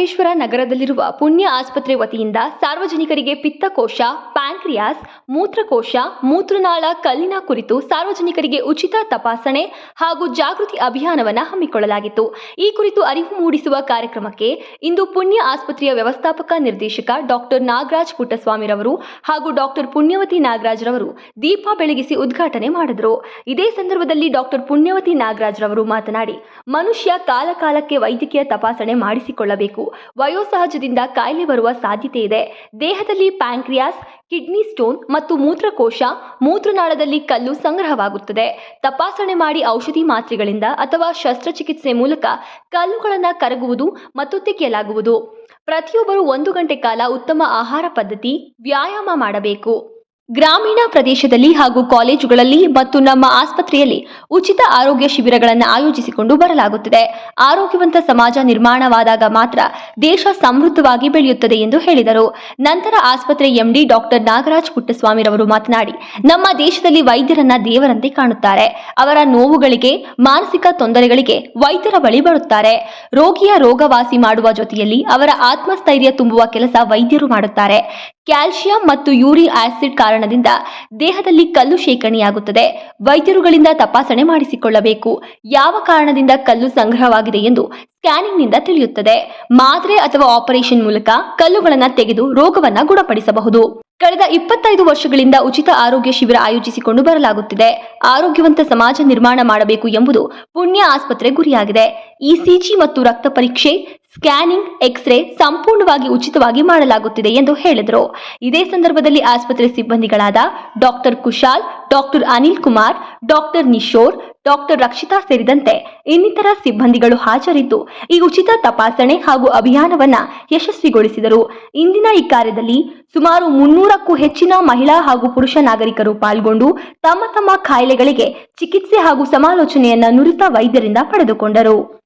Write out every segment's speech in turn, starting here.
ಬಸವೇಶ್ವರ ನಗರದಲ್ಲಿರುವ ಪುಣ್ಯ ಆಸ್ಪತ್ರೆ ವತಿಯಿಂದ ಸಾರ್ವಜನಿಕರಿಗೆ ಪಿತ್ತಕೋಶ, ಪ್ಯಾಂಕ್ರಿಯಾಸ್, ಮೂತ್ರಕೋಶ, ಮೂತ್ರನಾಳ ಕಲ್ಲಿನ ಕುರಿತು ಸಾರ್ವಜನಿಕರಿಗೆ ಉಚಿತ ತಪಾಸಣೆ ಹಾಗೂ ಜಾಗೃತಿ ಅಭಿಯಾನವನ್ನು ಹಮ್ಮಿಕೊಳ್ಳಲಾಗಿತ್ತು. ಈ ಕುರಿತು ಅರಿವು ಮೂಡಿಸುವ ಕಾರ್ಯಕ್ರಮಕ್ಕೆ ಇಂದು ಪುಣ್ಯ ಆಸ್ಪತ್ರೆಯ ವ್ಯವಸ್ಥಾಪಕ ನಿರ್ದೇಶಕ ಡಾಕ್ಟರ್ ನಾಗರಾಜ್ ಪುಟ್ಟಸ್ವಾಮಿರವರು ಹಾಗೂ ಡಾಕ್ಟರ್ ಪುಣ್ಯವತಿ ನಾಗರಾಜ್ ರವರು ದೀಪ ಬೆಳಗಿಸಿ ಉದ್ಘಾಟನೆ ಮಾಡಿದರು. ಇದೇ ಸಂದರ್ಭದಲ್ಲಿ ಡಾಕ್ಟರ್ ಪುಣ್ಯವತಿ ನಾಗರಾಜ್ ರವರು ಮಾತನಾಡಿ, ಮನುಷ್ಯ ಕಾಲಕಾಲಕ್ಕೆ ವೈದ್ಯಕೀಯ ತಪಾಸಣೆ ಮಾಡಿಸಿಕೊಳ್ಳಬೇಕು. ವಯೋಸಹಜದಿಂದ ಕಾಯಿಲೆ ಬರುವ ಸಾಧ್ಯತೆ ಇದೆ. ದೇಹದಲ್ಲಿ ಪ್ಯಾಂಕ್ರಿಯಾಸ್, ಕಿಡ್ನಿ ಸ್ಟೋನ್ ಮತ್ತು ಮೂತ್ರಕೋಶ ಮೂತ್ರನಾಳದಲ್ಲಿ ಕಲ್ಲು ಸಂಗ್ರಹವಾಗುತ್ತದೆ. ತಪಾಸಣೆ ಮಾಡಿ ಔಷಧಿ ಮಾತ್ರೆಗಳಿಂದ ಅಥವಾ ಶಸ್ತ್ರಚಿಕಿತ್ಸೆ ಮೂಲಕ ಕಲ್ಲುಗಳನ್ನು ಕರಗುವುದು ಮತ್ತು ತೆಗೆಯಲಾಗುವುದು. ಪ್ರತಿಯೊಬ್ಬರು ಒಂದು ಗಂಟೆ ಕಾಲ ಉತ್ತಮ ಆಹಾರ ಪದ್ಧತಿ ವ್ಯಾಯಾಮ ಮಾಡಬೇಕು. ಗ್ರಾಮೀಣ ಪ್ರದೇಶದಲ್ಲಿ ಹಾಗೂ ಕಾಲೇಜುಗಳಲ್ಲಿ ಮತ್ತು ನಮ್ಮ ಆಸ್ಪತ್ರೆಯಲ್ಲಿ ಉಚಿತ ಆರೋಗ್ಯ ಶಿಬಿರಗಳನ್ನು ಆಯೋಜಿಸಿಕೊಂಡು ಬರಲಾಗುತ್ತಿದೆ. ಆರೋಗ್ಯವಂತ ಸಮಾಜ ನಿರ್ಮಾಣವಾದಾಗ ಮಾತ್ರ ದೇಶ ಸಮೃದ್ಧವಾಗಿ ಬೆಳೆಯುತ್ತದೆ ಎಂದು ಹೇಳಿದರು. ನಂತರ ಆಸ್ಪತ್ರೆ ಎಂಡಿ ಡಾಕ್ಟರ್ ನಾಗರಾಜ್ ಪುಟ್ಟಸ್ವಾಮಿರವರು ಮಾತನಾಡಿ, ನಮ್ಮ ದೇಶದಲ್ಲಿ ವೈದ್ಯರನ್ನ ದೇವರಂತೆ ಕಾಣುತ್ತಾರೆ. ಅವರ ನೋವುಗಳಿಗೆ, ಮಾನಸಿಕ ತೊಂದರೆಗಳಿಗೆ ವೈದ್ಯರ ಬಳಿ ಬರುತ್ತಾರೆ. ರೋಗಿಯ ರೋಗವಾಸಿ ಮಾಡುವ ಜೊತೆಯಲ್ಲಿ ಅವರ ಆತ್ಮಸ್ಥೈರ್ಯ ತುಂಬುವ ಕೆಲಸ ವೈದ್ಯರು ಮಾಡುತ್ತಾರೆ. ಕ್ಯಾಲ್ಸಿಯಂ ಮತ್ತು ಯೂರಿ ಆಸಿಡ್ ಕಾರಣದಿಂದ ದೇಹದಲ್ಲಿ ಕಲ್ಲು ಶೇಖರಣೆಯಾಗುತ್ತದೆ. ವೈದ್ಯರುಗಳಿಂದ ತಪಾಸಣೆ ಮಾಡಿಸಿಕೊಳ್ಳಬೇಕು. ಯಾವ ಕಾರಣದಿಂದ ಕಲ್ಲು ಸಂಗ್ರಹವಾಗಿದೆ ಎಂದು ಸ್ಕ್ಯಾನಿಂಗ್ನಿಂದ ತಿಳಿಯುತ್ತದೆ. ಮಾತ್ರೆ ಅಥವಾ ಆಪರೇಷನ್ ಮೂಲಕ ಕಲ್ಲುಗಳನ್ನು ತೆಗೆದು ರೋಗವನ್ನು ಗುಣಪಡಿಸಬಹುದು. ಕಳೆದ ಇಪ್ಪತ್ತೈದು ವರ್ಷಗಳಿಂದ ಉಚಿತ ಆರೋಗ್ಯ ಶಿಬಿರ ಆಯೋಜಿಸಿಕೊಂಡು ಬರಲಾಗುತ್ತಿದೆ. ಆರೋಗ್ಯವಂತ ಸಮಾಜ ನಿರ್ಮಾಣ ಮಾಡಬೇಕು ಎಂಬುದು ಪುಣ್ಯ ಆಸ್ಪತ್ರೆ ಗುರಿಯಾಗಿದೆ. ಇಸಿಜಿ ಮತ್ತು ರಕ್ತ ಪರೀಕ್ಷೆ, ಸ್ಕ್ಯಾನಿಂಗ್, ಎಕ್ಸ್ರೇ ಸಂಪೂರ್ಣವಾಗಿ ಉಚಿತವಾಗಿ ಮಾಡಲಾಗುತ್ತಿದೆ ಎಂದು ಹೇಳಿದರು. ಇದೇ ಸಂದರ್ಭದಲ್ಲಿ ಆಸ್ಪತ್ರೆ ಸಿಬ್ಬಂದಿಗಳಾದ doctor Kushal, doctor Anil Kumar, doctor Nishore doctor Rakshita ಸೇರಿದಂತೆ ಇನ್ನಿತರ ಸಿಬ್ಬಂದಿಗಳು ಹಾಜರಿದ್ದು ಈ ಉಚಿತ ತಪಾಸಣೆ ಹಾಗೂ ಅಭಿಯಾನವನ್ನ ಯಶಸ್ವಿಗೊಳಿಸಿದರು. ಇಂದಿನ ಈ ಕಾರ್ಯದಲ್ಲಿ ಸುಮಾರು ಮುನ್ನೂರಕ್ಕೂ ಹೆಚ್ಚಿನ ಮಹಿಳಾ ಹಾಗೂ ಪುರುಷ ನಾಗರಿಕರು ಪಾಲ್ಗೊಂಡು ತಮ್ಮ ತಮ್ಮ ಕಾಯಿಲೆಗಳಿಗೆ ಚಿಕಿತ್ಸೆ ಹಾಗೂ ಸಮಾಲೋಚನೆಯನ್ನ ನುರಿತ ವೈದ್ಯರಿಂದ ಪಡೆದುಕೊಂಡರು.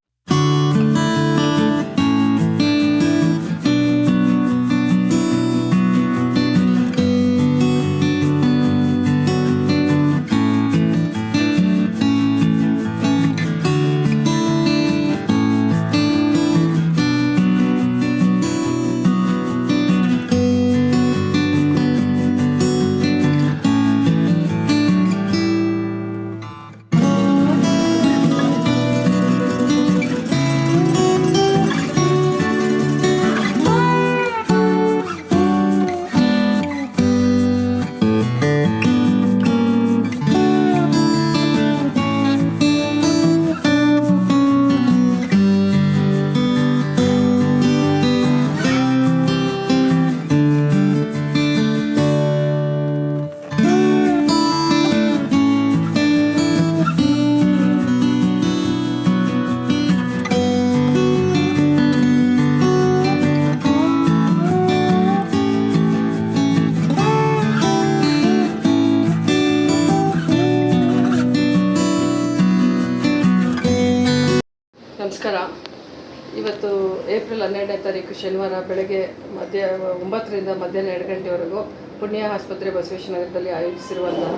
ಏಪ್ರಿಲ್ ಹನ್ನೆರಡನೇ ತಾರೀಕು ಶನಿವಾರ ಬೆಳಗ್ಗೆ ಮಧ್ಯ ಒಂಬತ್ತರಿಂದ ಮಧ್ಯಾಹ್ನ ಎರಡು ಗಂಟೆವರೆಗೂ ಪುಣ್ಯ ಆಸ್ಪತ್ರೆ ಬಸವೇಶ್ವರನಗರದಲ್ಲಿ ಆಯೋಜಿಸಿರುವಂತಹ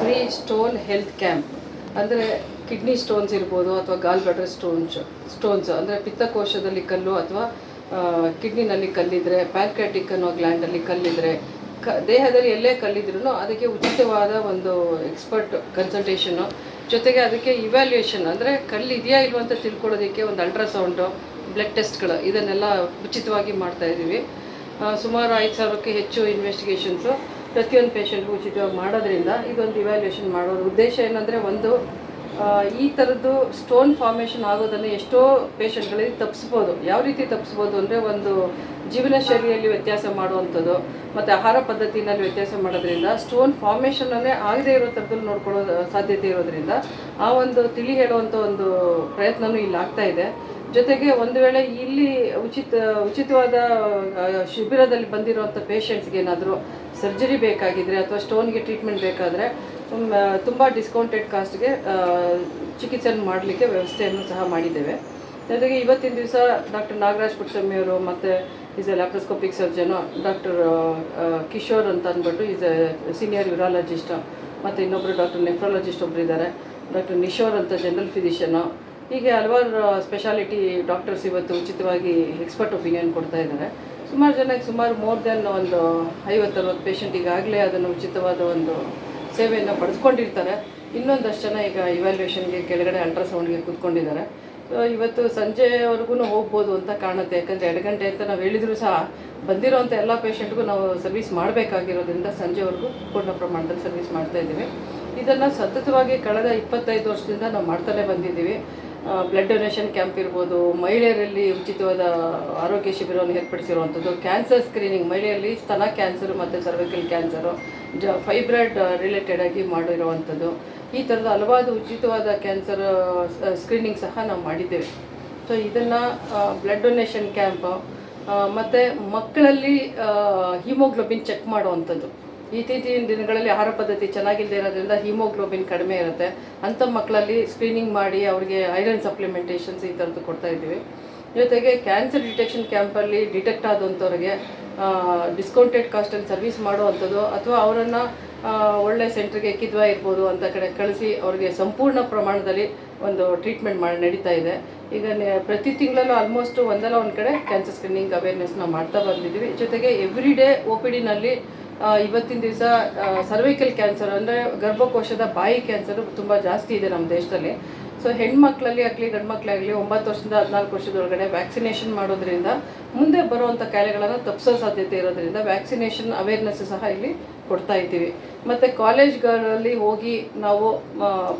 ಫ್ರೀ ಸ್ಟೋನ್ ಹೆಲ್ತ್ ಕ್ಯಾಂಪ್ ಅಂದರೆ ಕಿಡ್ನಿ ಸ್ಟೋನ್ಸ್ ಇರ್ಬೋದು ಅಥವಾ ಗಾಲ್ ಬ್ಲಡರ್ ಸ್ಟೋನ್ಸ್ ಸ್ಟೋನ್ಸ್ ಅಂದರೆ ಪಿತ್ತಕೋಶದಲ್ಲಿ ಕಲ್ಲು ಅಥವಾ ಕಿಡ್ನಿನಲ್ಲಿ ಕಲ್ಲಿದ್ರೆ ಪ್ಯಾಂಕ್ರಾಟಿಕ್ ಅನ್ನೋ ಗ್ಲ್ಯಾಂಡಲ್ಲಿ ಕಲ್ಲಿದ್ರೆ, ಕ, ದೇಹದಲ್ಲಿ ಎಲ್ಲೇ ಕಲ್ಲಿದ್ರೂ ಅದಕ್ಕೆ ಉಚಿತವಾದ ಒಂದು ಎಕ್ಸ್ಪರ್ಟ್ ಕನ್ಸಲ್ಟೇಷನ್ನು ಜೊತೆಗೆ ಅದಕ್ಕೆ ಇವ್ಯಾಲ್ಯೂಯೇಷನ್ ಅಂದರೆ ಕಲ್ಲಿದೆಯಾ ಇಲ್ವಂತ ತಿಳ್ಕೊಳ್ಳೋದಕ್ಕೆ ಒಂದು ಅಲ್ಟ್ರಾಸೌಂಡು ಬ್ಲಡ್ ಟೆಸ್ಟ್ಗಳು ಇದನ್ನೆಲ್ಲ ಉಚಿತವಾಗಿ ಮಾಡ್ತಾ ಇದ್ದೀವಿ. ಸುಮಾರು ಐದು ಸಾವಿರಕ್ಕೆ ಹೆಚ್ಚು ಇನ್ವೆಸ್ಟಿಗೇಷನ್ಸು ಪ್ರತಿಯೊಂದು ಪೇಷಂಟ್ಗೂ ಉಚಿತವಾಗಿ ಮಾಡೋದ್ರಿಂದ ಇದೊಂದು ಇವ್ಯಾಲ್ಯೂಯೇಷನ್ ಮಾಡೋದು. ಉದ್ದೇಶ ಏನಂದರೆ ಒಂದು ಈ ಥರದ್ದು ಸ್ಟೋನ್ ಫಾರ್ಮೇಷನ್ ಆಗೋದನ್ನು ಎಷ್ಟೋ ಪೇಷಂಟ್ಗಳಿಗೆ ತಪ್ಪಿಸ್ಬೋದು ಯಾವ ರೀತಿ ತಪ್ಪಿಸ್ಬೋದು ಅಂದರೆ ಒಂದು ಜೀವನ ಶೈಲಿಯಲ್ಲಿ ವ್ಯತ್ಯಾಸ ಮಾಡುವಂಥದ್ದು, ಮತ್ತು ಆಹಾರ ಪದ್ಧತಿನಲ್ಲಿ ವ್ಯತ್ಯಾಸ ಮಾಡೋದ್ರಿಂದ ಸ್ಟೋನ್ ಫಾರ್ಮೇಷನನ್ನೇ ಆಗದೇ ಇರೋ ಥರದಲ್ಲಿ ನೋಡ್ಕೊಳ್ಳೋ ಸಾಧ್ಯತೆ ಇರೋದ್ರಿಂದ ಆ ಒಂದು ತಿಳಿ ಹೇಳುವಂಥ ಒಂದು ಪ್ರಯತ್ನವೂ ಇಲ್ಲಿ ಆಗ್ತಾ ಇದೆ. ಜೊತೆಗೆ ಒಂದು ವೇಳೆ ಇಲ್ಲಿ ಉಚಿತ, ಉಚಿತವಾದ ಶಿಬಿರದಲ್ಲಿ ಬಂದಿರುವಂಥ ಪೇಷಂಟ್ಸ್ಗೆ ಏನಾದರೂ ಸರ್ಜರಿ ಬೇಕಾಗಿದ್ದರೆ ಅಥವಾ ಸ್ಟೋನ್ಗೆ ಟ್ರೀಟ್ಮೆಂಟ್ ಬೇಕಾದರೆ, ತುಂಬ ಡಿಸ್ಕೌಂಟೆಡ್ ಕಾಸ್ಟ್ಗೆ ಚಿಕಿತ್ಸೆಯನ್ನು ಮಾಡಲಿಕ್ಕೆ ವ್ಯವಸ್ಥೆಯನ್ನು ಸಹ ಮಾಡಿದ್ದೇವೆ. ಜೊತೆಗೆ ಇವತ್ತಿನ ದಿವಸ ಡಾಕ್ಟರ್ ನಾಗರಾಜ್ ಪುಟ್ಟಸ್ವಾಮಿ ಅವರು ಮತ್ತು is a laparoscopic surgeon doctor Kishore ಅಂತ ಅಂದ್ಬಿಟ್ಟು ಈಸ್ ಎ ಸೀನಿಯರ್ ಯೂರಾಲಜಿಸ್ಟ್ ಮತ್ತು ಇನ್ನೊಬ್ಬರು ಡಾಕ್ಟರ್ ನೆಫ್ರಾಲಜಿಸ್ಟ್ ಒಬ್ಬರು ಇದ್ದಾರೆ ಡಾಕ್ಟರ್ ನಿಶೋರ್ ಅಂತ ಜನರಲ್ ಫಿಸಿಷಿಯನು ಹೀಗೆ ಹಲವಾರು ಸ್ಪೆಷಾಲಿಟಿ ಡಾಕ್ಟರ್ಸ್ ಇವತ್ತು ಉಚಿತವಾಗಿ ಎಕ್ಸ್ಪರ್ಟ್ ಒಪಿನಿಯನ್ ಕೊಡ್ತಾ ಇದ್ದಾರೆ. ಸುಮಾರು ಜನಕ್ಕೆ ಸುಮಾರು ಮೋರ್ ದೆನ್ ಒಂದು ಐವತ್ತರವತ್ತು ಪೇಷಂಟ್ ಈಗಾಗಲೇ ಅದನ್ನು ಉಚಿತವಾದ ಒಂದು ಸೇವೆಯನ್ನು ಪಡೆದುಕೊಂಡಿರ್ತಾರೆ. ಇನ್ನೊಂದಷ್ಟು ಜನ ಈಗ ಇವ್ಯಾಲ್ಯೂಯೇಷನ್ಗೆ ಕೆಳಗಡೆ ಅಲ್ಟ್ರಾಸೌಂಡ್ಗೆ ಕೂತ್ಕೊಂಡಿದ್ದಾರೆ. ಸೊ ಇವತ್ತು ಸಂಜೆವರೆಗೂ ಹೋಗ್ಬೋದು ಅಂತ ಕಾಣುತ್ತೆ. ಯಾಕಂದರೆ ಎರಡು ಗಂಟೆ ಅಂತ ನಾವು ಹೇಳಿದರೂ ಸಹ, ಬಂದಿರೋಂಥ ಎಲ್ಲ ಪೇಷಂಟ್ಗೂ ನಾವು ಸರ್ವಿಸ್ ಮಾಡಬೇಕಾಗಿರೋದ್ರಿಂದ ಸಂಜೆವರೆಗೂ ಪೂರ್ಣ ಪ್ರಮಾಣದಲ್ಲಿ ಸರ್ವಿಸ್ ಮಾಡ್ತಾ ಇದ್ದೀವಿ. ಇದನ್ನು ಸತತವಾಗಿ ಕಳೆದ ಇಪ್ಪತ್ತೈದು ವರ್ಷದಿಂದ ನಾವು ಮಾಡ್ತಾನೆ ಬಂದಿದ್ದೀವಿ. ಬ್ಲಡ್ ಡೊನೇಷನ್ ಕ್ಯಾಂಪ್ ಇರ್ಬೋದು, ಮಹಿಳೆಯರಲ್ಲಿ ಉಚಿತವಾದ ಆರೋಗ್ಯ ಶಿಬಿರವನ್ನು ಏರ್ಪಡಿಸಿರುವಂಥದ್ದು ಕ್ಯಾನ್ಸರ್ ಸ್ಕ್ರೀನಿಂಗ್ ಮಹಿಳೆಯಲ್ಲಿ ಸ್ತನ ಕ್ಯಾನ್ಸರ್ ಮತ್ತು ಸರ್ವಿಕಲ್ ಕ್ಯಾನ್ಸರು ಜ ಫೈಬ್ರಾಯ್ಡ್ ರಿಲೇಟೆಡ್ ಆಗಿ ಮಾಡಿರುವಂಥದ್ದು. ಈ ಥರದ ಹಲವಾರು ಉಚಿತವಾದ ಕ್ಯಾನ್ಸರ್ ಸ್ಕ್ರೀನಿಂಗ್ ಸಹ ನಾವು ಮಾಡಿದ್ದೇವೆ. ಸೊ ಇದನ್ನು ಬ್ಲಡ್ ಡೊನೇಷನ್ ಕ್ಯಾಂಪ್ ಮತ್ತು ಮಕ್ಕಳಲ್ಲಿ ಹಿಮೋಗ್ಲೋಬಿನ್ ಚೆಕ್ ಮಾಡುವಂಥದ್ದು. ಇತ್ತೀಚಿನ ದಿನಗಳಲ್ಲಿ ಆಹಾರ ಪದ್ಧತಿ ಚೆನ್ನಾಗಿಲ್ಲದೆ ಇರೋದ್ರಿಂದ ಹಿಮೋಗ್ಲೋಬಿನ್ ಕಡಿಮೆ ಇರುತ್ತೆ. ಅಂಥ ಮಕ್ಕಳಲ್ಲಿ ಸ್ಕ್ರೀನಿಂಗ್ ಮಾಡಿ ಅವರಿಗೆ ಐರನ್ ಸಪ್ಲಿಮೆಂಟೇಷನ್ಸ್ ಈ ಥರದ್ದು ಕೊಡ್ತಾ ಇದ್ದೀವಿ. ಜೊತೆಗೆ ಕ್ಯಾನ್ಸರ್ ಡಿಟೆಕ್ಷನ್ ಕ್ಯಾಂಪಲ್ಲಿ ಡಿಟೆಕ್ಟ್ ಆದಂಥವ್ರಿಗೆ ಡಿಸ್ಕೌಂಟೆಡ್ ಕಾಸ್ಟಲ್ಲಿ ಸರ್ವಿಸ್ ಮಾಡುವಂಥದ್ದು ಅಥವಾ ಅವರನ್ನು ಒಳ್ಳೆ ಸೆಂಟ್ರಿಗೆ ಕಿದ್ವಾ ಇರ್ಬೋದು ಅಂತ ಕಡೆ ಕಳಿಸಿ ಅವರಿಗೆ ಸಂಪೂರ್ಣ ಪ್ರಮಾಣದಲ್ಲಿ ಒಂದು ಟ್ರೀಟ್ಮೆಂಟ್ ಮಾಡಿ ನಡೀತಾ ಇದೆ. ಈಗ ಪ್ರತಿ ತಿಂಗಳಲ್ಲೂ ಆಲ್ಮೋಸ್ಟ್ ಒಂದಲ್ಲ ಒಂದು ಕಡೆ ಕ್ಯಾನ್ಸರ್ ಸ್ಕ್ರೀನಿಂಗ್ ಅವೇರ್ನೆಸ್ನ ಮಾಡ್ತಾ ಬಂದಿದ್ದೀವಿ. ಜೊತೆಗೆ ಎವ್ರಿ ಡೇ ಒ ಪಿ ಡಿನಲ್ಲಿ ಇವತ್ತಿನ ದಿವಸ ಸರ್ವೈಕಲ್ ಕ್ಯಾನ್ಸರ್ ಅಂದರೆ ಗರ್ಭಕೋಶದ ಬಾಯಿ ಕ್ಯಾನ್ಸರ್ ತುಂಬ ಜಾಸ್ತಿ ಇದೆ ನಮ್ಮ ದೇಶದಲ್ಲಿ. ಸೊ ಹೆಣ್ಮಕ್ಳಲ್ಲಿ ಆಗಲಿ ಗಂಡು ಮಕ್ಕಳಾಗಲಿ ಒಂಬತ್ತು ವರ್ಷದಿಂದ ಹದಿನಾಲ್ಕು ವರ್ಷದೊಳಗಡೆ ವ್ಯಾಕ್ಸಿನೇಷನ್ ಮಾಡೋದ್ರಿಂದ ಮುಂದೆ ಬರುವಂಥ ಕಾಯಿಲೆಗಳನ್ನು ತಪ್ಪಿಸೋ ಸಾಧ್ಯತೆ ಇರೋದ್ರಿಂದ ವ್ಯಾಕ್ಸಿನೇಷನ್ ಅವೇರ್ನೆಸ್ ಸಹ ಇಲ್ಲಿ ಕೊಡ್ತಾ ಇದ್ದೀವಿ. ಮತ್ತು ಕಾಲೇಜ್ಗಳಲ್ಲಿ ಹೋಗಿ ನಾವು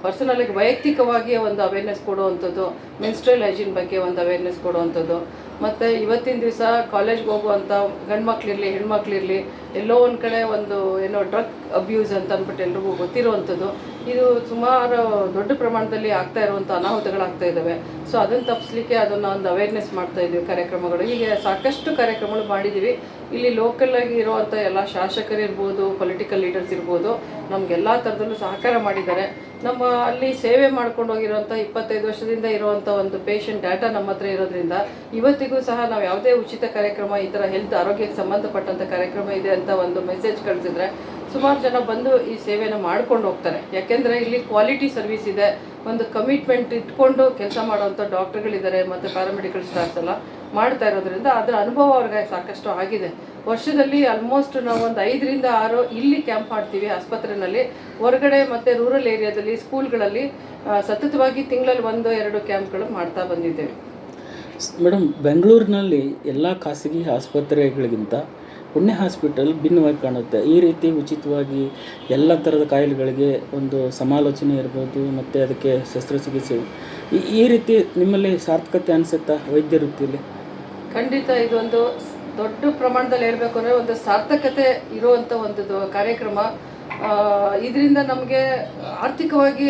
ಪರ್ಸನಲಾಗಿ ವೈಯಕ್ತಿಕವಾಗಿ ಒಂದು ಅವೇರ್ನೆಸ್ ಕೊಡುವಂಥದ್ದು ಮೆನ್ಸ್ಟ್ರಲ್ ಹೈಜೀನ್ ಬಗ್ಗೆ ಒಂದು ಅವೇರ್ನೆಸ್ ಕೊಡುವಂಥದ್ದು. ಮತ್ತು ಇವತ್ತಿನ ದಿವಸ ಕಾಲೇಜ್ಗೆ ಹೋಗುವಂಥ ಗಂಡು ಮಕ್ಳಿರಲಿ ಹೆಣ್ಮಕ್ಳಿರಲಿ ಎಲ್ಲೋ ಒಂದು ಕಡೆ ಒಂದು ಏನೋ ಡ್ರಗ್ ಅಬ್ಯೂಸ್ ಅಂತ ಅಂದ್ಬಿಟ್ಟು ಎಲ್ರಿಗೂ ಗೊತ್ತಿರುವಂಥದ್ದು. ಇದು ಸುಮಾರು ದೊಡ್ಡ ಪ್ರಮಾಣದಲ್ಲಿ ಆಗ್ತಾ ಇರುವಂಥ ಅನಾಹುತಗಳಾಗ್ತಾ ಇದ್ದಾವೆ. ಸೊ ಅದನ್ನು ತಪ್ಪಿಸ್ಲಿಕ್ಕೆ ಅದನ್ನು ಒಂದು ಅವೇರ್ನೆಸ್ ಮಾಡ್ತಾ ಇದ್ದೀವಿ ಕಾರ್ಯಕ್ರಮಗಳು. ಹೀಗೆ ಸಾಕಷ್ಟು ಕಾರ್ಯಕ್ರಮಗಳು ಮಾಡಿದ್ದೀವಿ. ಇಲ್ಲಿ ಲೋಕಲ್ ಆಗಿ ಇರುವಂಥ ಎಲ್ಲ ಶಾಸಕರಿರ್ಬೋದು ಪೊಲಿಟಿಕಲ್ ಲೀಡರ್ಸ್ ಇರ್ಬೋದು, ನಮಗೆಲ್ಲ ಥರದಲ್ಲೂ ಸಹಕಾರ ಮಾಡಿದ್ದಾರೆ. ನಮ್ಮ ಅಲ್ಲಿ ಸೇವೆ ಮಾಡ್ಕೊಂಡು ಹೋಗಿರೋಂಥ ಇಪ್ಪತ್ತೈದು ವರ್ಷದಿಂದ ಇರುವಂಥ ಒಂದು ಪೇಷಂಟ್ ಡಾಟಾ ನಮ್ಮ ಹತ್ರ ಇರೋದ್ರಿಂದ ಇವತ್ತಿಗೂ ಸಹ ನಾವು ಯಾವುದೇ ಉಚಿತ ಕಾರ್ಯಕ್ರಮ ಈ ಥರ ಹೆಲ್ತ್ ಆರೋಗ್ಯಕ್ಕೆ ಸಂಬಂಧಪಟ್ಟಂಥ ಕಾರ್ಯಕ್ರಮ ಇದೆ ಅಂತ ಒಂದು ಮೆಸೇಜ್ ಕಳಿಸಿದ್ರೆ ಸುಮಾರು ಜನ ಬಂದು ಈ ಸೇವೆನ ಮಾಡ್ಕೊಂಡು ಹೋಗ್ತಾರೆ. ಯಾಕೆಂದರೆ ಇಲ್ಲಿ ಕ್ವಾಲಿಟಿ ಸರ್ವಿಸ್ ಇದೆ. ಒಂದು ಕಮಿಟ್ಮೆಂಟ್ ಇಟ್ಕೊಂಡು ಕೆಲಸ ಮಾಡುವಂಥ ಡಾಕ್ಟರ್ಗಳಿದ್ದಾರೆ, ಮತ್ತು ಪ್ಯಾರಾಮೆಡಿಕಲ್ ಸ್ಟಾಫ್ಸ್ ಎಲ್ಲ ಮಾಡ್ತಾ ಇರೋದ್ರಿಂದ ಅದರ ಅನುಭವ ಅವ್ರಿಗೆ ಸಾಕಷ್ಟು ಆಗಿದೆ. ವರ್ಷದಲ್ಲಿ ಆಲ್ಮೋಸ್ಟ್ ನಾವು ಒಂದು ಐದರಿಂದ ಆರು ಇಲ್ಲಿ ಕ್ಯಾಂಪ್ ಮಾಡ್ತೀವಿ ಆಸ್ಪತ್ರೆಯಲ್ಲಿ ಹೊರಗಡೆ ಮತ್ತು ರೂರಲ್ ಏರಿಯಾದಲ್ಲಿ ಸ್ಕೂಲ್ಗಳಲ್ಲಿ ಸತತವಾಗಿ ತಿಂಗಳಲ್ಲಿ ಒಂದು, ಎರಡು ಕ್ಯಾಂಪ್ಗಳು ಮಾಡ್ತಾ ಬಂದಿದ್ದೇವೆ. ಮೇಡಮ್, ಬೆಂಗಳೂರಿನಲ್ಲಿ ಎಲ್ಲ ಖಾಸಗಿ ಆಸ್ಪತ್ರೆಗಳಿಗಿಂತ ಪುಣ್ಯ ಹಾಸ್ಪಿಟಲ್ ಭಿನ್ನವಾಗಿ ಕಾಣುತ್ತೆ. ಈ ರೀತಿ ಉಚಿತವಾಗಿ ಎಲ್ಲ ಥರದ ಕಾಯಿಲೆಗಳಿಗೆ ಒಂದು ಸಮಾಲೋಚನೆ ಇರ್ಬೋದು, ಮತ್ತು ಅದಕ್ಕೆ ಶಸ್ತ್ರಚಿಕಿತ್ಸೆ. ಈ ಈ ರೀತಿ ನಿಮ್ಮಲ್ಲಿ ಸಾರ್ಥಕತೆ ಅನಿಸುತ್ತಾ ವೈದ್ಯ ವೃತ್ತಿಯಲ್ಲಿ? ಖಂಡಿತ ಇದೊಂದು ದೊಡ್ಡ ಪ್ರಮಾಣದಲ್ಲಿ ಹೇಳಬೇಕು ಅಂದರೆ ಒಂದು ಸಾರ್ಥಕತೆ ಇರುವಂಥ ಒಂದು ಕಾರ್ಯಕ್ರಮ. ಇದರಿಂದ ನಮಗೆ ಆರ್ಥಿಕವಾಗಿ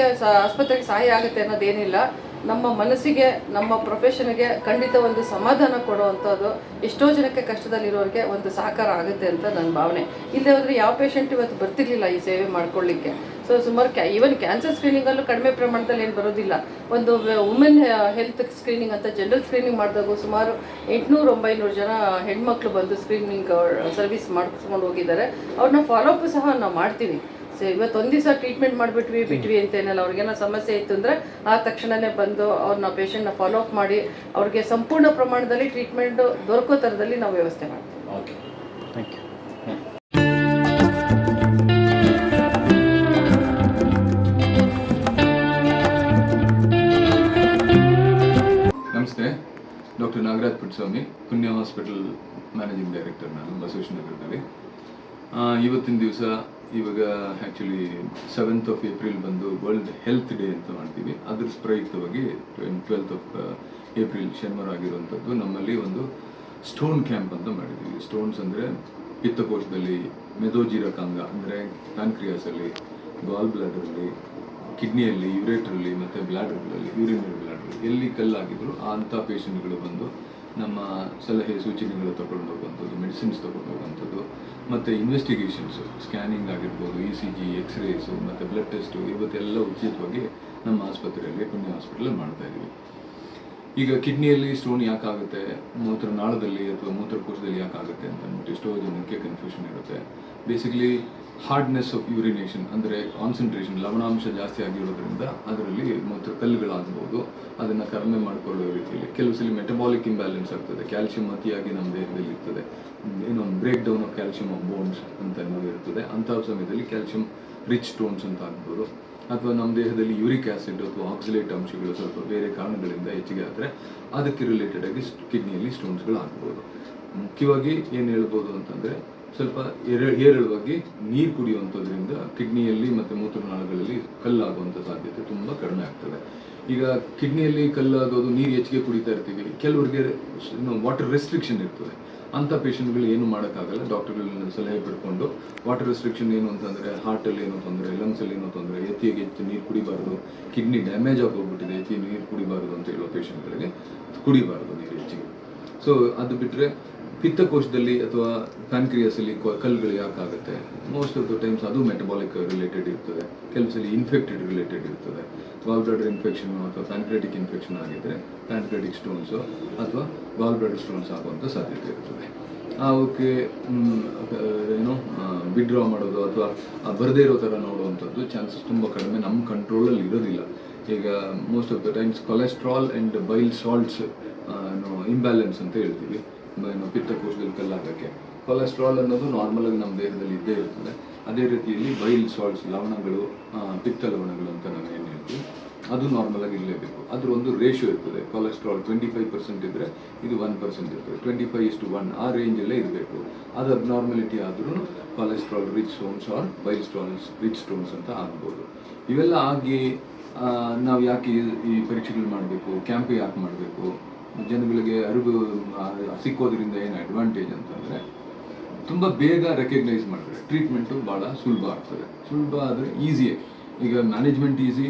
ಆಸ್ಪತ್ರೆಗೆ ಸಹಾಯ ಆಗುತ್ತೆ ಅನ್ನೋದೇನಿಲ್ಲ. ನಮ್ಮ ಮನಸ್ಸಿಗೆ, ನಮ್ಮ ಪ್ರೊಫೆಷನ್ಗೆ ಖಂಡಿತ ಒಂದು ಸಮಾಧಾನ ಕೊಡುವಂಥದ್ದು ಎಷ್ಟೋ ಜನಕ್ಕೆ ಕಷ್ಟದಲ್ಲಿರೋರಿಗೆ ಒಂದು ಸಹಕಾರ ಆಗುತ್ತೆ ಅಂತ ನನ್ನ ಭಾವನೆ. ಇಲ್ಲದೆ ಹೋದರೆ ಯಾವ ಪೇಷಂಟ್ ಇವತ್ತು ಬರ್ತಿರ್ಲಿಲ್ಲ ಈ ಸೇವೆ ಮಾಡ್ಕೊಳ್ಳಿಕ್ಕೆ? ಸೊ ಸುಮಾರು ಕ್ಯಾ ಈವನ್ ಕ್ಯಾನ್ಸರ್ ಸ್ಕ್ರೀನಿಂಗಲ್ಲೂ ಕಡಿಮೆ ಪ್ರಮಾಣದಲ್ಲಿ ಏನು ಬರೋದಿಲ್ಲ. ಒಂದು ವುಮೆನ್ ಹೆಲ್ತ್ ಸ್ಕ್ರೀನಿಂಗ್ ಅಂತ ಜನರಲ್ ಸ್ಕ್ರೀನಿಂಗ್ ಮಾಡಿದಾಗ ಸುಮಾರು ಎಂಟುನೂರು, ಒಂಬೈನೂರು ಜನ ಹೆಣ್ಮಕ್ಳು ಬಂದು ಸ್ಕ್ರೀನಿಂಗ್ ಸರ್ವಿಸ್ ಮಾಡಿಸ್ಕೊಂಡು ಹೋಗಿದ್ದಾರೆ. ಅವ್ರನ್ನ ಫಾಲೋಅಪ್ ಸಹ ನಾವು ಮಾಡ್ತೀವಿ. ಸೊ ಇವತ್ತು ಒಂದು ದಿವಸ ಟ್ರೀಟ್ಮೆಂಟ್ ಮಾಡಿಬಿಟ್ವಿ ಬಿಟ್ವಿ ಅಂತ ಏನಲ್ಲ ಅವ್ರಿಗೇನೋ ಸಮಸ್ಯೆ ಇತ್ತು ಅಂದರೆ ಆ ತಕ್ಷಣನೇ ಬಂದು ಅವ್ರನ್ನ ಪೇಷಂಟ್ನ ಫಾಲೋಅಪ್ ಮಾಡಿ ಅವ್ರಿಗೆ ಸಂಪೂರ್ಣ ಪ್ರಮಾಣದಲ್ಲಿ ಟ್ರೀಟ್ಮೆಂಟ್ ದೊರಕೋ ಥರದಲ್ಲಿ ನಾವು ವ್ಯವಸ್ಥೆ ಮಾಡ್ತೀವಿ. ಓಕೆ ಥ್ಯಾಂಕ್ ಯು ನಮಸ್ತೆ. Doctor Nagaraj Puttaswamy Punya hospital managing director ನಾನು ಬಸವೇಶ್ವರ ನಗರದಲ್ಲಿ. ಆ, ಇವತ್ತಿನ ದಿವಸ ಇವಾಗ ಆ್ಯಕ್ಚುಲಿ ಸೆವೆಂತ್ ಆಫ್ ಏಪ್ರಿಲ್ ಬಂದು ವರ್ಲ್ಡ್ ಹೆಲ್ತ್ ಡೇ ಅಂತ ಮಾಡ್ತೀವಿ. ಅದ್ರ ಪ್ರಯುಕ್ತವಾಗಿ ಟ್ವೆಲ್ತ್ ಆಫ್ ಏಪ್ರಿಲ್ ಶನಿವಾರ ಆಗಿರುವಂಥದ್ದು ನಮ್ಮಲ್ಲಿ ಒಂದು ಸ್ಟೋನ್ ಕ್ಯಾಂಪ್ ಅಂತ ಮಾಡಿದ್ದೀವಿ. ಸ್ಟೋನ್ಸ್ ಅಂದರೆ ಪಿತ್ತಕೋಶದಲ್ಲಿ ಮೆದೋಜಿರಕಾಂಗ ಅಂದರೆ ಪ್ಯಾನ್ಕ್ರಿಯಾಸಲ್ಲಿ ಗಾಲ್ ಬ್ಲಾಡರಲ್ಲಿ ಕಿಡ್ನಿಯಲ್ಲಿ ಯುರೇಟ್ರಲ್ಲಿ ಮತ್ತು ಬ್ಲಾಡರ್ಗಳಲ್ಲಿ ಯೂರಿನರಿ ಬ್ಲಾಡರ್ ಎಲ್ಲಿ ಕಲ್ಲಾಗಿದ್ರು ಅಂಥ ಪೇಷಂಟ್ಗಳು ಬಂದು ನಮ್ಮ ಸಲಹೆ ಸೂಚನೆಗಳು ತಗೊಂಡು ಹೋಗುವಂಥದ್ದು ಮೆಡಿಸಿನ್ಸ್ ತಗೊಂಡು ಹೋಗುವಂಥದ್ದು, ಮತ್ತು ಇನ್ವೆಸ್ಟಿಗೇಷನ್ಸು ಸ್ಕ್ಯಾನಿಂಗ್ ಆಗಿರ್ಬೋದು ಇ ಸಿ ಜಿ ಎಕ್ಸ್ರೇಸು ಮತ್ತು ಬ್ಲಡ್ ಟೆಸ್ಟು ಇವತ್ತೆಲ್ಲ ಉಚಿತವಾಗಿ ನಮ್ಮ ಆಸ್ಪತ್ರೆಯಲ್ಲಿ ಪುಣ್ಯ ಹಾಸ್ಪಿಟಲಲ್ಲಿ ಮಾಡ್ತಾ ಇದ್ದೀವಿ. ಈಗ ಕಿಡ್ನಿಯಲ್ಲಿ ಸ್ಟೋನ್ ಯಾಕಾಗುತ್ತೆ? ಮೂತ್ರನಾಳದಲ್ಲಿ ಅಥವಾ ಮೂತ್ರಕೋಶದಲ್ಲಿ ಯಾಕಾಗುತ್ತೆ ಅಂತ ಅಂದ್ಬಿಟ್ಟು ಎಷ್ಟೋ ಜನಕ್ಕೆ ಕನ್ಫ್ಯೂಷನ್ ಇರುತ್ತೆ. ಬೇಸಿಕಲಿ ಹಾರ್ಡ್ನೆಸ್ ಆಫ್ ಯೂರಿನೇಷನ್ ಅಂದರೆ ಕಾನ್ಸಂಟ್ರೇಷನ್ ಲವಣಾಂಶ ಜಾಸ್ತಿ ಆಗಿರೋದ್ರಿಂದ ಅದರಲ್ಲಿ ಮೂತ್ರ ಕಲ್ಲುಗಳಾಗ್ಬೋದು. ಅದನ್ನು ಕಡಿಮೆ ಮಾಡಿಕೊಳ್ಳೋ ರೀತಿಯಲ್ಲಿ. ಕೆಲವು ಸಲ ಮೆಟಬಾಲಿಕ್ ಇಂಬ್ಯಾಲೆನ್ಸ್ ಆಗ್ತದೆ. ಕ್ಯಾಲ್ಸಿಯಂ ಅತಿಯಾಗಿ ನಮ್ಮ ದೇಹದಲ್ಲಿ ಇರ್ತದೆ. ಏನೋ break down of calcium bones ಅಂತ ಇರ್ತದೆ. ಅಂಥ ಸಮಯದಲ್ಲಿ ಕ್ಯಾಲ್ಸಿಯಂ ರಿಚ್ ಸ್ಟೋನ್ಸ್ ಅಂತ ಆಗ್ಬೋದು. ಅಥವಾ ನಮ್ಮ ದೇಹದಲ್ಲಿ ಯೂರಿಕ್ ಆಸಿಡ್ ಅಥವಾ ಆಕ್ಸಿಲೇಟ್ ಅಂಶಗಳು ಸ್ವಲ್ಪ ಬೇರೆ ಕಾರಣಗಳಿಂದ ಹೆಚ್ಚಿಗೆ ಆದರೆ ಅದಕ್ಕೆ ರಿಲೇಟೆಡ್ ಆಗಿ ಕಿಡ್ನಿಯಲ್ಲಿ ಸ್ಟೋನ್ಸ್ಗಳು ಆಗ್ಬೋದು. ಮುಖ್ಯವಾಗಿ ಏನು ಹೇಳ್ಬೋದು ಅಂತಂದರೆ ಸ್ವಲ್ಪ ಏರ ಏರಳವಾಗಿ ನೀರು ಕುಡಿಯುವಂಥದ್ರಿಂದ ಕಿಡ್ನಿಯಲ್ಲಿ ಮತ್ತು ಮೂತ್ರನಾಳಗಳಲ್ಲಿ ಕಲ್ಲಾಗುವಂಥ ಸಾಧ್ಯತೆ ತುಂಬ ಕಡಿಮೆ ಆಗ್ತದೆ. ಈಗ ಕಿಡ್ನಿಯಲ್ಲಿ ಕಲ್ಲಾಗೋದು ನೀರು ಹೆಚ್ಚಿಗೆ ಕುಡಿತಾ ಇರ್ತೀವಿ. ಕೆಲವರಿಗೆ ವಾಟರ್ ರೆಸ್ಟ್ರಿಕ್ಷನ್ ಇರ್ತದೆ. ಅಂಥ ಪೇಷಂಟ್ಗಳು ಏನು ಮಾಡೋಕ್ಕಾಗಲ್ಲ. ಡಾಕ್ಟರ್ಗಳನ್ನ ಸಲಹೆ ಪಡ್ಕೊಂಡು ವಾಟರ್ ರೆಸ್ಟ್ರಿಕ್ಷನ್ ಏನು ಅಂತಂದರೆ ಹಾರ್ಟಲ್ಲಿ ಏನು ತೊಂದರೆ ಲಂಗ್ಸಲ್ಲಿ ಏನು ತೊಂದರೆ, ಎತ್ತಿಗೆ ಹೆಚ್ಚು ನೀರು ಕುಡಿಬಾರ್ದು ಕಿಡ್ನಿ ಡ್ಯಾಮೇಜ್ ಆಗೋಗ್ಬಿಟ್ಟಿದೆ ಎತ್ತಿ ನೀರು ಕುಡಿಬಾರ್ದು ಅಂತ ಹೇಳೋ ಪೇಷಂಟ್ಗಳಿಗೆ ಕುಡಿಬಾರ್ದು ನೀರು ಹೆಚ್ಚಿಗೆ. ಸೊ ಅದು ಬಿಟ್ಟರೆ ಪಿತ್ತಕೋಶದಲ್ಲಿ ಅಥವಾ ಪ್ಯಾನ್ಕ್ರಿಯಸಲ್ಲಿ ಕಲ್ಲುಗಳು ಯಾಕಾಗುತ್ತೆ? ಮೋಸ್ಟ್ ಆಫ್ ದ ಟೈಮ್ಸ್ ಅದು ಮೆಟಬಾಲಿಕ್ ರಿಲೇಟೆಡ್ ಇರ್ತದೆ. ಕೆಲವು ಸಲ ಇನ್ಫೆಕ್ಟೆಡ್ ರಿಲೇಟೆಡ್ ಇರ್ತದೆ. ಗಾಲ್ ಬ್ಲಾಡರ್ ಇನ್ಫೆಕ್ಷನ್ ಅಥವಾ ಪ್ಯಾನ್ಕ್ರೆಟಿಕ್ ಇನ್ಫೆಕ್ಷನ್ ಆಗಿದ್ದರೆ ಪ್ಯಾನ್ಕ್ರೆಟಿಕ್ ಸ್ಟೋನ್ಸು ಅಥವಾ ಗಾಲ್ ಬ್ಲಡರ್ ಸ್ಟೋನ್ಸ್ ಆಗುವಂಥ ಸಾಧ್ಯತೆ ಇರ್ತದೆ. ಅವಕ್ಕೆ ಏನು ವಿಡ್ರಾ ಮಾಡೋದು ಅಥವಾ ಬರದೇ ಇರೋ ಥರ ನೋಡುವಂಥದ್ದು ಚಾನ್ಸಸ್ ತುಂಬ ಕಡಿಮೆ. ನಮ್ಮ ಕಂಟ್ರೋಲಲ್ಲಿ ಇರೋದಿಲ್ಲ. ಈಗ most of the times cholesterol and bile salts imbalance ಅಂತ ಹೇಳ್ತೀವಿ. ಏನು ಪಿತ್ತಕೋಶದಲ್ಲಿ ಕಲ್ಲಾಗಕ್ಕೆ. ಕೊಲೆಸ್ಟ್ರಾಲ್ ಅನ್ನೋದು ನಾರ್ಮಲ್ ಆಗಿ ನಮ್ಮ ದೇಹದಲ್ಲಿ ಇದ್ದೇ ಇರ್ತದೆ. ಅದೇ ರೀತಿಯಲ್ಲಿ ಬೈಲ್ ಸಾಲ್ಟ್ಸ್ ಲವಣಗಳು ಪಿತ್ತ ಲವಣಗಳು ಅಂತ ನಾನು ಏನು ಹೇಳ್ತೀವಿ ಅದು ನಾರ್ಮಲ್ ಆಗಿ ಇರಲೇಬೇಕು. ಅದ್ರ ಒಂದು ರೇಷಿಯೋ ಇರ್ತದೆ. ಕೊಲೆಸ್ಟ್ರಾಲ್ ಟ್ವೆಂಟಿ ಫೈವ್ ಪರ್ಸೆಂಟ್ ಇದ್ದರೆ ಇದು ಒನ್ ಪರ್ಸೆಂಟ್ ಇರ್ತದೆ. ಟ್ವೆಂಟಿ ಫೈವ್ ಇಷ್ಟು ಒನ್ ಆ ರೇಂಜಲ್ಲೇ ಇರಬೇಕು. ಅದು ಅಬ್ನಾರ್ಮಲಿಟಿ ಆದ್ರೂ cholesterol rich stones or bile stones rich stones ಅಂತ ಆಗ್ಬೋದು. ಇವೆಲ್ಲ ಆಗಿ ನಾವು ಯಾಕೆ ಈ ಪರೀಕ್ಷೆಗಳು ಮಾಡಬೇಕು? ಕ್ಯಾಂಪ್ ಯಾಕೆ ಮಾಡಬೇಕು? ಜನಗಳಿಗೆ ಅರಿವು ಸಿಕ್ಕೋದ್ರಿಂದ ಏನು ಅಡ್ವಾಂಟೇಜ್ ಅಂತಂದರೆ ತುಂಬ ಬೇಗ ರೆಕಗ್ನೈಸ್ ಮಾಡ್ತಾರೆ. ಟ್ರೀಟ್ಮೆಂಟು ಭಾಳ ಸುಲಭ ಆಗ್ತದೆ. ಸುಲಭ ಆದರೆ ಈಸಿಯೇ ಈಗ management easy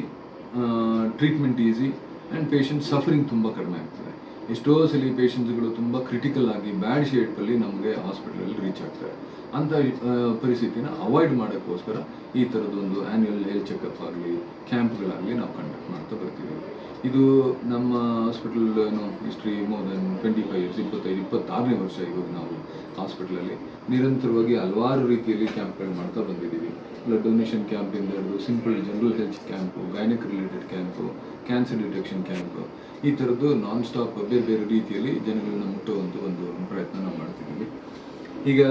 treatment easy and patient suffering ತುಂಬ ಕಡಿಮೆ ಆಗ್ತದೆ. ಎಷ್ಟೋ ಸಲ ಪೇಷಂಟ್ಸ್ಗಳು ತುಂಬ ಕ್ರಿಟಿಕಲ್ ಆಗಿ ಬ್ಯಾಡ್ ಶೇಪಲ್ಲಿ ನಮಗೆ ಹಾಸ್ಪಿಟಲಲ್ಲಿ ರೀಚ್ ಆಗ್ತಾರೆ. ಆ, ಪರಿಸ್ಥಿತಿನ ಅವಾಯ್ಡ್ ಮಾಡೋಕ್ಕೋಸ್ಕರ ಈ ಥರದ್ದೊಂದು ಆ್ಯನ್ಯುವಲ್ ಹೆಲ್ತ್ ಚೆಕಪ್ ಆಗಲಿ ಕ್ಯಾಂಪ್ಗಳಾಗಲಿ ನಾವು ಕಂಡಕ್ಟ್ ಮಾಡ್ತಾ ಬರ್ತೀವಿ. ಇದು ನಮ್ಮ ಹಾಸ್ಪಿಟಲ್ ಏನು history more than twenty five years ಇಪ್ಪತ್ತೈದು ಇಪ್ಪತ್ತಾರನೇ ವರ್ಷ ಇವಾಗ ನಾವು ಹಾಸ್ಪಿಟಲಲ್ಲಿ ನಿರಂತರವಾಗಿ ಹಲವಾರು ರೀತಿಯಲ್ಲಿ ಕ್ಯಾಂಪ್ಗಳು ಮಾಡ್ತಾ ಬಂದಿದ್ದೀವಿ. ಬ್ಲಡ್ ಡೊನೇಷನ್ ಕ್ಯಾಂಪಿಂದ ಹಿಡಿದು simple general health camp gynaec related camp cancer detection camp ಈ ಥರದ್ದು ನಾನ್ ಸ್ಟಾಪ್ ಬೇರೆ ಬೇರೆ ರೀತಿಯಲ್ಲಿ ಜನಗಳನ್ನ ಮುಟ್ಟುವಂಥ ಒಂದು ಪ್ರಯತ್ನ ನಾವು ಮಾಡ್ತಿದ್ದೀವಿ. ಈಗ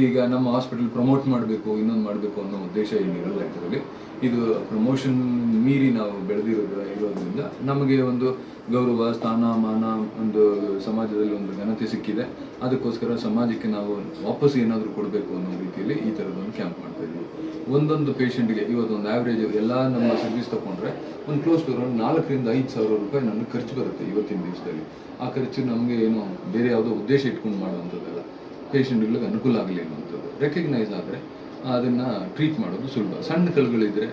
ಈಗ ನಮ್ಮ ಹಾಸ್ಪಿಟಲ್ ಪ್ರಮೋಟ್ ಮಾಡಬೇಕು, ಇನ್ನೊಂದು ಮಾಡಬೇಕು ಅನ್ನೋ ಉದ್ದೇಶ ಏನಿರಲ್ಲ ಇದರಲ್ಲಿ. ಇದು ಪ್ರಮೋಷನ್ ಮೀರಿ ನಾವು ಬೆಳೆದಿರೋದು ಇರೋದ್ರಿಂದ ನಮಗೆ ಒಂದು ಗೌರವ, ಸ್ಥಾನ, ಮಾನ ಒಂದು ಸಮಾಜದಲ್ಲಿ ಒಂದು ಘನತೆ ಸಿಕ್ಕಿದೆ. ಅದಕ್ಕೋಸ್ಕರ ಸಮಾಜಕ್ಕೆ ನಾವು ವಾಪಸ್ ಏನಾದರೂ ಕೊಡಬೇಕು ಅನ್ನೋ ರೀತಿಯಲ್ಲಿ ಈ ಥರದೊಂದು ಕ್ಯಾಂಪ್ ಮಾಡ್ತಾ ಇದ್ವಿ. ಒಂದೊಂದು ಪೇಷಂಟ್ಗೆ ಇವತ್ತು ಒಂದು ಆವ್ರೇಜ್ ಎಲ್ಲ ನಮ್ಮ ಸರ್ವಿಸ್ ತಗೊಂಡ್ರೆ ಒಂದು ಕ್ಲೋಸ್ ಟು ಅರೌಂಡ್ ನಾಲ್ಕರಿಂದ ಐದು ಸಾವಿರ ರೂಪಾಯಿ ನನಗೆ ಖರ್ಚು ಬರುತ್ತೆ ಇವತ್ತಿನ ದಿವಸದಲ್ಲಿ. ಆ ಖರ್ಚು ನಮಗೆ ಏನು ಬೇರೆ ಯಾವುದೋ ಉದ್ದೇಶ ಇಟ್ಕೊಂಡು ಮಾಡುವಂಥದ್ದಲ್ಲ. ಪೇಷಂಟ್ಗಳಿಗೆ ಅನುಕೂಲ ಆಗಲಿ ಅನ್ನುವಂಥದ್ದು. ರೆಕಗ್ನೈಸ್ ಆದರೆ ಅದನ್ನು ಟ್ರೀಟ್ ಮಾಡೋದು ಸುಲಭ. ಸಣ್ಣ ಕಲ್ಲುಗಳಿದ್ರೆ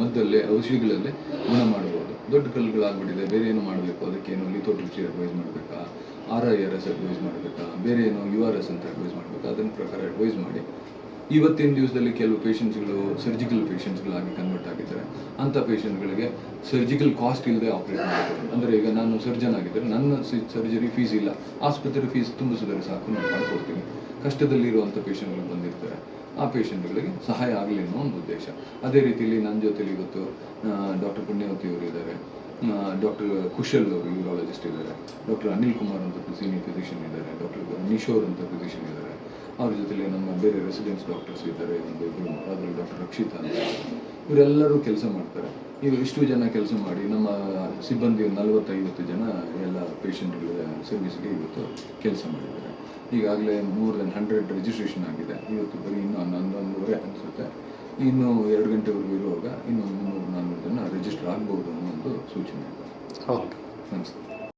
ಮದ್ದಲ್ಲೇ, ಔಷಧಿಗಳಲ್ಲೇ ಗುಣ ಮಾಡ್ಬೋದು. ದೊಡ್ಡ ಕಲ್ಲುಗಳಾಗ್ಬಿಟ್ಟಿದೆ, ಬೇರೆ ಏನು ಮಾಡಬೇಕು? ಅದಕ್ಕೇನು ಲಿಥೋಟ್ರಿಪ್ಸಿ ಅಡ್ವೈಸ್ ಮಾಡಬೇಕಾ? R I R S advise ಮಾಡಬೇಕಾ? ಬೇರೆ ಏನು ಯು ಆರ್ ಎಸ್ ಅಂತ ಅಡ್ವೈಸ್ ಮಾಡಬೇಕಾ? ಅದನ್ನ ಪ್ರಕಾರ ಅಡ್ವೈಸ್ ಮಾಡಿ ಇವತ್ತಿನ ದಿವಸದಲ್ಲಿ ಕೆಲವು ಪೇಷಂಟ್ಸ್ಗಳು ಸರ್ಜಿಕಲ್ ಪೇಷಂಟ್ಸ್ಗಳಾಗಿ ಕನ್ವರ್ಟ್ ಆಗಿದ್ದಾರೆ. ಅಂಥ ಪೇಷಂಟ್ಗಳಿಗೆ ಸರ್ಜಿಕಲ್ ಕಾಸ್ಟ್ ಇಲ್ಲದೆ ಆಪ್ರೇಟ್ ಮಾಡ್ತಾರೆ. ಅಂದರೆ ಈಗ ನಾನು ಸರ್ಜನ್ ಆಗಿದ್ದರೆ ನನ್ನ ಸರ್ಜರಿ ಫೀಸ್ ಇಲ್ಲ. ಆಸ್ಪತ್ರೆ ಫೀಸ್ ತುಂಬಿಸಿದರೆ ಸಾಕು, ನಾನು ಮಾಡ್ಕೊಡ್ತೀನಿ. ಕಷ್ಟದಲ್ಲಿರುವಂಥ ಪೇಷಂಟ್ಗಳು ಬಂದಿರ್ತಾರೆ. ಆ ಪೇಷಂಟ್ಗಳಿಗೆ ಸಹಾಯ ಆಗಲಿ ಅನ್ನೋ ಒಂದು ಉದ್ದೇಶ. ಅದೇ ರೀತಿಯಲ್ಲಿ ನನ್ನ ಜೊತೆಲಿ ಇವತ್ತು ಡಾಕ್ಟರ್ ಪುಣ್ಯವತಿ ಅವರು ಇದ್ದಾರೆ. ಡಾಕ್ಟರ್ ಕುಶಲ್ ಅವರು ಯೂರಾಲಜಿಸ್ಟ್ ಇದ್ದಾರೆ. ಡಾಕ್ಟರ್ ಅನಿಲ್ ಕುಮಾರ್ ಅಂತ ಸೀನಿಯರ್ ಫಿಸಿಷಿಯನ್ ಇದ್ದಾರೆ. ಡಾಕ್ಟರ್ ನಿಶೋರ್ ಅಂತ ಫಿಸಿಷಿಯನ್ ಇದ್ದಾರೆ. ಅವ್ರ ಜೊತೆಲಿ ನಮ್ಮ ಬೇರೆ ರೆಸಿಡೆನ್ಸ್ ಡಾಕ್ಟರ್ಸ್ ಇದ್ದಾರೆ ಒಂದು ಇಬ್ಬರು ಅದರಲ್ಲಿ ಡಾಕ್ಟರ್ ರಕ್ಷಿತಾ ಅಂತ. ಇವರೆಲ್ಲರೂ ಕೆಲಸ ಮಾಡ್ತಾರೆ. ಇವರು ಇಷ್ಟು ಜನ ಕೆಲಸ ಮಾಡಿ ನಮ್ಮ ಸಿಬ್ಬಂದಿ ಒಂದು ನಲವತ್ತೈವತ್ತು ಜನ ಎಲ್ಲ ಪೇಷಂಟ್ಗಳ ಸರ್ವಿಸ್ಗೆ ಇವತ್ತು ಕೆಲಸ ಮಾಡಿದ್ದಾರೆ. ಈಗಾಗಲೇ ಮೋರ್ ದೆನ್ ಹಂಡ್ರೆಡ್ ರಿಜಿಸ್ಟ್ರೇಷನ್ ಆಗಿದೆ. ಇವತ್ತು ಬರೀ ಇನ್ನೂ ಹನ್ನೊಂದೂವರೆ ಅನಿಸುತ್ತೆ. ಇನ್ನು ಎರಡು ಗಂಟೆವರೆಗೂ ಇರುವಾಗ ಇನ್ನೊಂದು ಮುನ್ನೂರು ನಾನ್ನೂರು ಜನ ರಿಜಿಸ್ಟರ್ ಆಗ್ಬೋದು ಅನ್ನೋ ಒಂದು ಸೂಚನೆ ಇದೆ. ಓಕೆ ನಮಸ್ಕಾರ